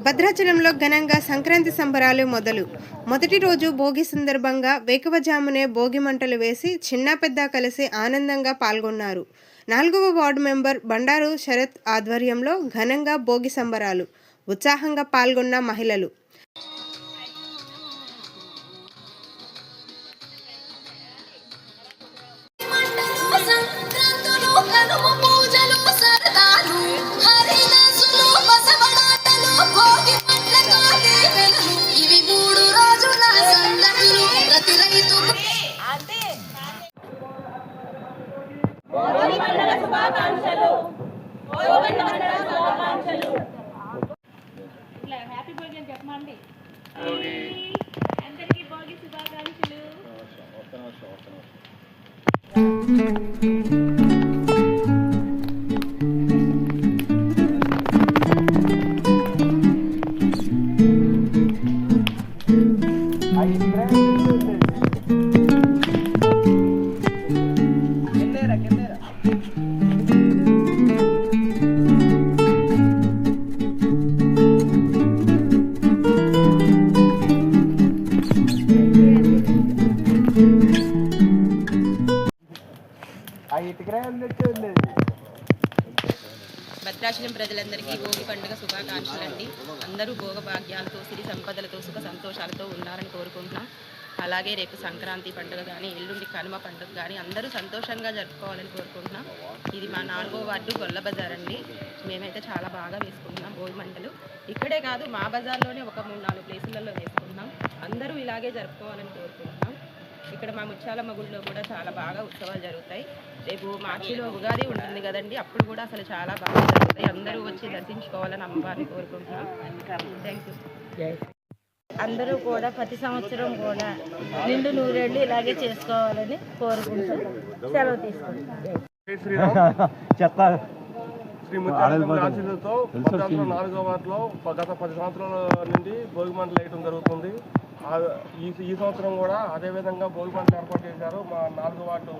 భద్రాచలంలో ఘనంగా సంక్రాంతి సంబరాలు మొదలు. మొదటి రోజు భోగి సందర్భంగా వేకువజామునే భోగి మంటలు వేసి చిన్న పెద్ద కలిసి ఆనందంగా పాల్గొన్నారు. నాలుగవ వార్డు మెంబర్ బండారు శరత్ ఆధ్వర్యంలో ఘనంగా భోగి సంబరాలు. ఉత్సాహంగా పాల్గొన్న మహిళలు. ఇట్లా హ్యాపీ భోగి అని చెప్పమండి అందరికీ భోగి శుభాకాంక్షలు. భద్రాచలం ప్రజలందరికీ భోగి పండుగ శుభాకాంక్షలు అండి అందరూ భోగ భాగ్యాలతో సిరి సంపదలతో సుఖ సంతోషాలతో ఉండాలని కోరుకుంటున్నాం. అలాగే రేపు సంక్రాంతి పండుగ కానీ ఎల్లుండి కనుమ పండుగ కానీ అందరూ సంతోషంగా జరుపుకోవాలని కోరుకుంటున్నాం. ఇది మా నాలుగో వార్డు గొల్ల బజార్ అండి. మేమైతే చాలా బాగా వేసుకుంటున్నాం భోగి మంటలు. ఇక్కడే కాదు మా బజార్లోనే ఒక మూడు నాలుగు ప్లేసులలో వేసుకుంటున్నాం. అందరూ ఇలాగే జరుపుకోవాలని కోరుకుంటున్నాం. ఇక్కడ మా ముత్యాలమ్మ గుడిలో కూడా చాలా బాగా ఉత్సవాలు జరుగుతాయి. రేపు మార్చిలో ఉగాది ఉంటుంది కదండి అప్పుడు కూడా అసలు చాలా బాగా జరుగుతాయి. అందరూ వచ్చి దర్శించుకోవాలని అమ్మవారిని కోరుకుంటున్నాం. థ్యాంక్ యూ అందరూ కూడా ప్రతి సంవత్సరం కూడా నిండు నూరేళ్ళు ఇలాగే చేసుకోవాలని కోరుకుంటూ సెలవు తీసుకుంటాం భద్రాచలం నాలుగో వార్డులో గత పది సంవత్సరాల నుండి భోగి మంటలు వేయడం జరుగుతుంది. ఈ ఈ సంవత్సరం కూడా అదే విధంగా భోగి మంటలు ఏర్పాటు చేశారు. మా నాలుగో వార్డు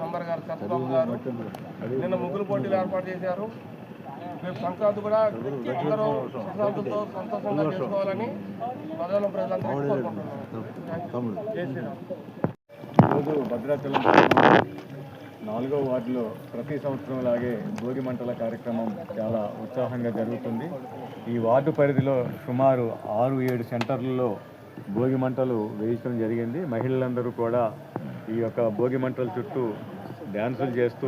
మెంబర్ గారు సత్యబాబు గారు. నిన్న ముగ్గురు పోటీలు ఏర్పాటు చేశారు. రేపు సంక్రాంతి కూడా అందరూ సుశాంతులతో సంతోషంగా చేసుకోవాలని శ్రీరామ్. ఈరోజు భద్రాచలం నాలుగో వార్డులో ప్రతి సంవత్సరం లాగే భోగి మంటల కార్యక్రమం చాలా ఉత్సాహంగా జరుగుతుంది. ఈ వార్డు పరిధిలో సుమారు ఆరు ఏడు సెంటర్లలో భోగి మంటలు వేయించడం జరిగింది. మహిళలందరూ కూడా ఈ యొక్క భోగి మంటల చుట్టూ డ్యాన్సులు చేస్తూ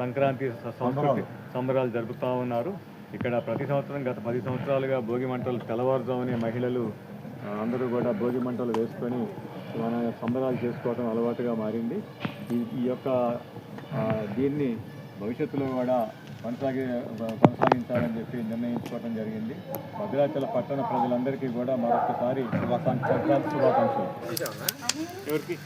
సంక్రాంతి సంస్కృతి సంబరాలు. జరుపుతూ ఉన్నారు. ఇక్కడ ప్రతి సంవత్సరం గత పది సంవత్సరాలుగా భోగి మంటలు తెల్లవారుజామునే మహిళలు అందరూ కూడా భోగి మంటలు వేసుకొని మన సంబరాలు చేసుకోవడం అలవాటుగా మారింది. ఈ యొక్క దీన్ని భవిష్యత్తులో కూడా కొనసాగి కొనసాగించాలని చెప్పి నిర్ణయించుకోవడం జరిగింది. భద్రాచల పట్టణ ప్రజలందరికీ కూడా మరొకసారి సంక్రాంతి శుభాకాంక్షలు. ఎవరికి?